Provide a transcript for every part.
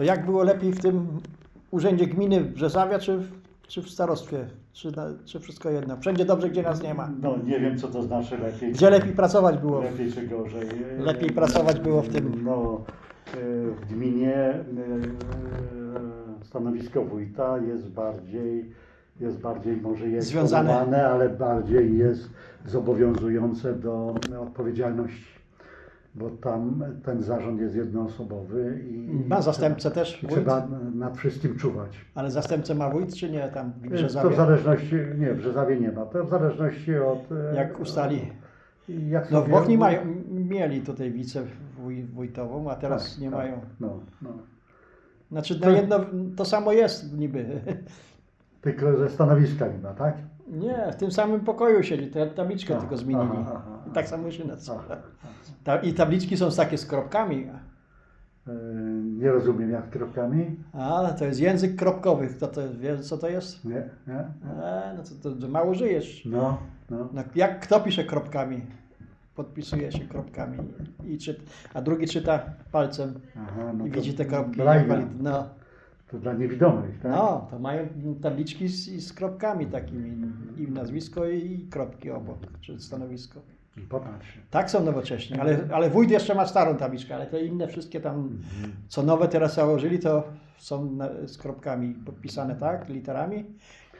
To jak było lepiej w tym urzędzie gminy Brzezawia, czy, w- czy w starostwie? Czy, na, czy wszystko jedno? Wszędzie dobrze, gdzie nas nie ma. No nie wiem co to znaczy lepiej. Gdzie lepiej pracować było? Lepiej czy gorzej. Lepiej pracować było w tym. No, e, w gminie e, stanowisko wójta jest bardziej, jest bardziej może jest Związane. ale bardziej jest zobowiązujące do odpowiedzialności. Bo tam ten zarząd jest jednoosobowy i Ma zastępcę też i wójt? trzeba nad wszystkim czuwać. Ale zastępcę ma wójt, czy nie tam w To w Brzezawie? zależności, nie, w Brzezawie nie ma, to w zależności od... e, Jak ustali? Jak No w Bochni mają, mieli tutaj wicewójtową, a teraz Tak, nie tak. mają. No, no. Znaczy na jedno to samo jest niby. Tylko ze stanowiska nie ma, tak? Nie, w tym samym pokoju siedzi, tę tabliczkę A, tylko zmienili. aha, aha, I tak samo się nazywa. Aha. Ta, I tabliczki są takie z kropkami. E, Nie rozumiem jak kropkami. A, to jest język kropkowy. Kto to wie, co to jest? Nie, nie. E, no to, to, mało żyjesz. No, no. No, jak kto pisze kropkami? Podpisuje się kropkami. I czyt, a drugi czyta palcem Aha, no i widzi te kropki. No, To dla niewidomych, tak? no, to mają tabliczki z, i z kropkami takimi. I nazwisko i kropki obok, czy stanowisko. Popatrz. Tak są nowocześni, ale, ale wójt jeszcze ma starą tabliczkę, ale te inne wszystkie tam, co nowe teraz założyli, to są na, z kropkami podpisane, tak? Literami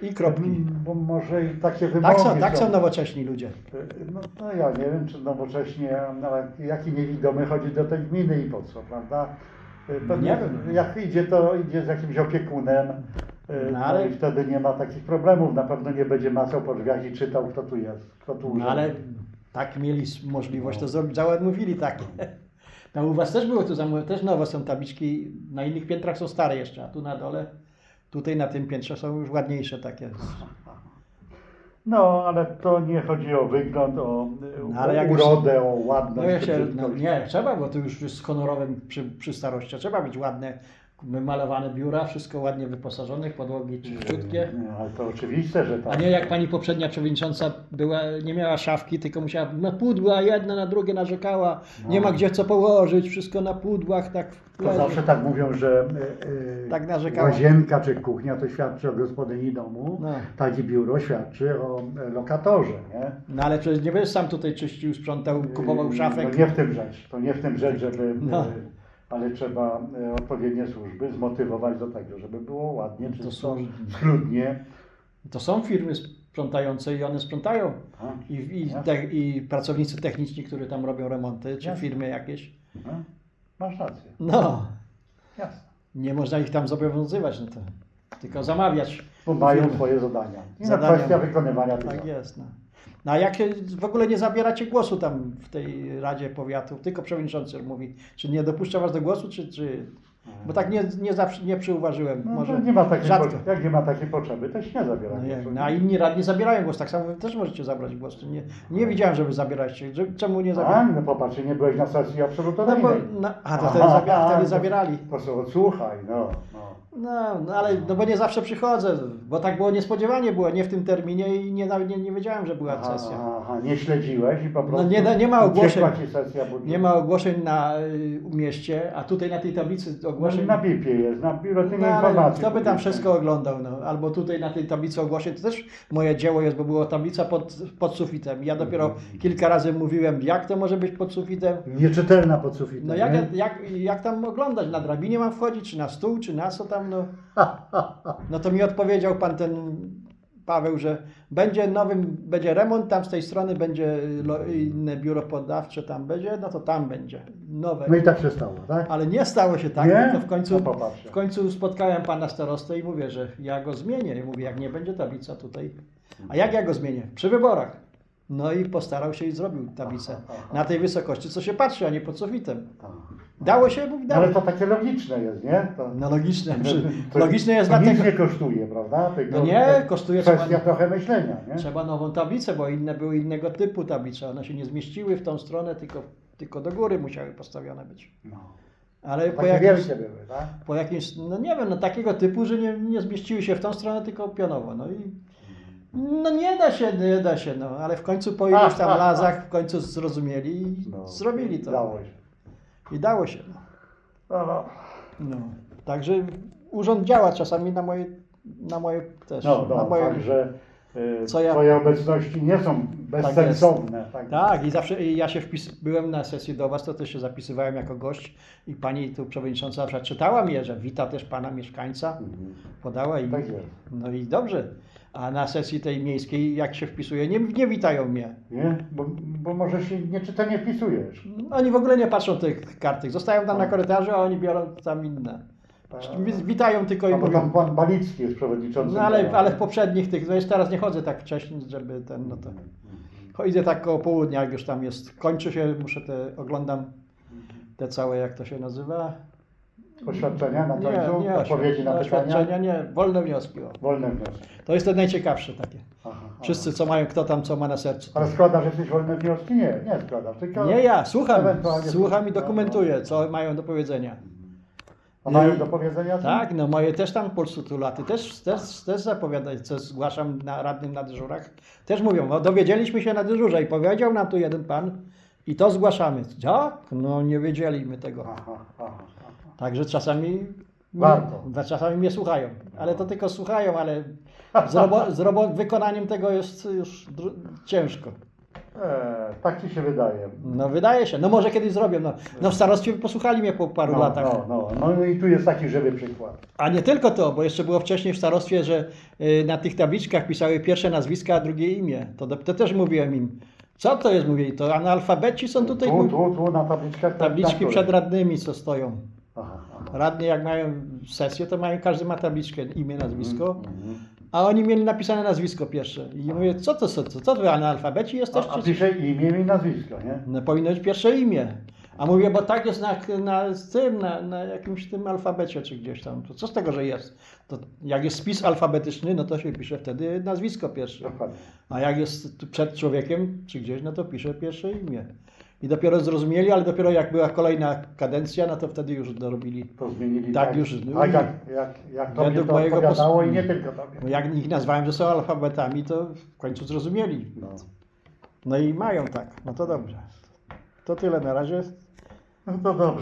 i kropki. Bo może i takie wymogi Tak są, tak są nowocześni ludzie. E, No, no ja nie wiem, czy nowocześnie, ale jaki niewidomy chodzi do tej gminy i po co, prawda? Pewnie Nie. Jak idzie, to idzie z jakimś opiekunem, e, No, no, ale- i wtedy nie ma takich problemów. Na pewno nie będzie macał po drzwiach i czytał, kto tu jest, kto tu No ale tak mieli możliwość to zrobić, załatwili takie. No u Was też było tu, zam- też nowe są tabliczki, na innych piętrach są stare jeszcze, a tu na dole, tutaj na tym piętrze są już ładniejsze takie. No, ale to nie chodzi o wygląd, o, No, ale o jak już- urodę, o No ładność. ja czy się, no nie, trzeba, bo to już jest honorowym przy, przy starości. Trzeba być ładne, wymalowane biura, wszystko ładnie wyposażone, podłogi czyściutkie. Ale to oczywiste, że tak. A nie jak pani poprzednia przewodnicząca była, nie miała szafki, tylko musiała na pudła, jedna na drugie narzekała, nie ma gdzie co położyć, wszystko na pudłach, tak To zawsze tak mówią, że e, Tak narzekała. łazienka czy kuchnia to świadczy o gospodyni domu, No. tak i biuro świadczy o e, lokatorze, nie? No ale przecież nie będziesz sam tutaj czyścił, sprzątał, kupował Yy, szafek. No nie w tym rzecz, to nie w tym rzecz, żeby, No. Ale trzeba e, odpowiednie służby zmotywować do tego, żeby było ładnie, To czysto, są- schludnie. To są firmy sprzątające i one sprzątają. Tak? I, i, te, I pracownicy techniczni, którzy tam robią remonty, czy Jasne. firmy jakieś. No, masz rację, No, jasne. nie można ich tam zobowiązywać, no to tylko zamawiać. Bo mają swoje zadania. I Zadania. na kwestia wykonywania tych Tak jest. No. No a jak się w ogóle nie zabieracie głosu tam w tej Radzie Powiatu, tylko przewodniczący mówi, czy nie dopuszcza was do głosu, czy... czy... Bo tak nie, nie zawsze nie przyuważyłem. No, Może to nie ma takiej rzadko. po, jak nie ma takiej potrzeby, to się nie zabiera No, głosu. no a inni radni zabierają głos, tak samo wy też możecie zabrać głos. Nie, nie widziałem, żeby zabieraliście. Że- Czemu nie A, zabierali? no popatrz, nie byłeś na sesji No absolutoryjnej. bo, no, a to wtedy, zabiera, wtedy to- zabierali. To są odsłuchaj, no. no. No, no ale no bo nie zawsze przychodzę, bo tak było niespodziewanie, było nie w tym terminie i nie, nie, nie wiedziałem, że była sesja. Aha, nie śledziłeś i po prostu nie da- nie ma ogłoszeń. uciekła ci sesja budżetu. Nie ma ogłoszeń na y, mieście, a tutaj na tej tablicy ogłoszeń. Na BIP-ie jest, na biuletynie No, informacji. kto by tam wszystko oglądał, no. Albo tutaj na tej tablicy ogłoszeń, to też moje dzieło jest, bo była tablica pod, pod sufitem. Ja dopiero kilka razy mówiłem, jak to może być pod sufitem. Nieczytelna pod sufitem. No jak, nie? jak, jak tam oglądać? Na drabinie mam wchodzić, czy na stół, czy na co tam, no. No to mi odpowiedział pan ten Paweł, że będzie nowym, będzie remont, tam z tej strony będzie lo, inne biuro podawcze, tam będzie, no to tam będzie, nowe. No i tak się stało, tak? Ale nie stało się tak, Nie? tylko w końcu, No w końcu spotkałem pana starostę i mówię, że ja go zmienię. I mówię, jak nie będzie tablica tutaj. A jak ja go zmienię? Przy wyborach. No i postarał się i zrobił tablicę. Aha, aha. Na tej wysokości, co się patrzy, a nie pod sufitem. Tak. Dało się? No, dało. ale to takie logiczne jest, nie? To, No logiczne. To, logiczne jest to nic dlatego. nie kosztuje, prawda? Tylko No nie, to kosztuje Kwestia trzeba, trochę myślenia, nie? trzeba nową tablicę, bo inne były innego typu tablice. One się nie zmieściły w tą stronę, tylko, tylko do góry musiały postawione być. No. Ale po jakimś, były, tak? po jakimś, no nie wiem, no takiego typu, że nie, nie zmieściły się w tą stronę, tylko pionowo. No i no nie da się, nie da się, no ale w końcu po iluś tam razach w końcu zrozumieli i No. zrobili to. Dało się. I dało się. No. No, no. Także urząd działa czasami na moje, na moje też. No, na no moje, także y, Co ja- Twoje obecności nie są bezsensowne. Tak Tak, i zawsze i ja się wpis, byłem na sesji do Was, to też się zapisywałem jako gość i pani tu przewodnicząca zawsze czytała mnie, że wita też pana mieszkańca, Mhm. podała i Tak no i dobrze. A na sesji tej miejskiej, jak się wpisuję, nie, nie witają mnie. Nie? Bo, bo może się nieczytelnie wpisujesz. Oni w ogóle nie patrzą tych kartek. Zostają tam na korytarzu, a oni biorą tam inne. Wi- Witają tylko i A bo mówią. tam pan Balicki jest przewodniczącym. No ale, ale w poprzednich tych, no już teraz nie chodzę tak wcześniej, żeby ten, no to chodzę tak koło południa, jak już tam jest, kończy się, muszę te, oglądam te całe, jak to się nazywa? Oświadczenia na końcu, nie, odpowiedzi na oświadczenia, pytania. nie, wolne wnioski. O. Wolne wnioski. To jest to najciekawsze takie. Aha, aha. Wszyscy, co mają, kto tam, co ma na sercu. Ale składasz jakieś wolne wnioski? Nie, nie składasz. Tylko Nie ja, słucham, Ewentualnie- słucham i no, dokumentuję, co mają do powiedzenia. A mają I- do powiedzenia? Tak, no moje też tam postulaty, też, też, też zapowiadać, co zgłaszam na radnym na dyżurach. Też mówią, o, dowiedzieliśmy się na dyżurze i powiedział nam tu jeden pan i to zgłaszamy. Jak? No nie wiedzieliśmy tego. Aha, aha. Także czasami, Warto. mnie, czasami mnie słuchają, ale to tylko słuchają, ale z, robo, z robo, wykonaniem tego jest już ciężko. E, tak ci się wydaje. No wydaje się, no może kiedyś zrobią. No, no w starostwie posłuchali mnie po paru no, latach. No, no, no i tu jest taki żywy przykład. A nie tylko to, bo jeszcze było wcześniej w starostwie, że y, na tych tabliczkach pisały pierwsze nazwiska, a drugie imię. To, to też mówiłem im. Co to jest, mówili, to analfabeci są tutaj. Tu, tu, tu na tabliczkach. tak, Tabliczki których? przed radnymi, co stoją. Aha, aha. Radni jak mają sesję, to mają, każdy ma tabliczkę, imię, nazwisko, Mhm. a oni mieli napisane nazwisko pierwsze. I mówię, co to, co, co, co wy analfabeci A, jesteście? a pisze imię i nazwisko, nie? No powinno być pierwsze imię. A mówię, bo tak jest na, na z tym, na, na jakimś tym alfabecie czy gdzieś tam. To co z tego, że jest? To jak jest spis alfabetyczny, no to się pisze wtedy nazwisko pierwsze. Dokładnie. A jak jest przed człowiekiem czy gdzieś, no to pisze pierwsze imię. I dopiero zrozumieli, ale dopiero jak była kolejna kadencja, no to wtedy już dorobili. To zmienili Tak już, no Tak jak, jak, jak Według to mojego pos- i nie tylko tobie. Bo jak ich nazwałem, że są alfabetami, to w końcu zrozumieli. No. No i mają tak. No to dobrze. To tyle na razie. no to dobrze.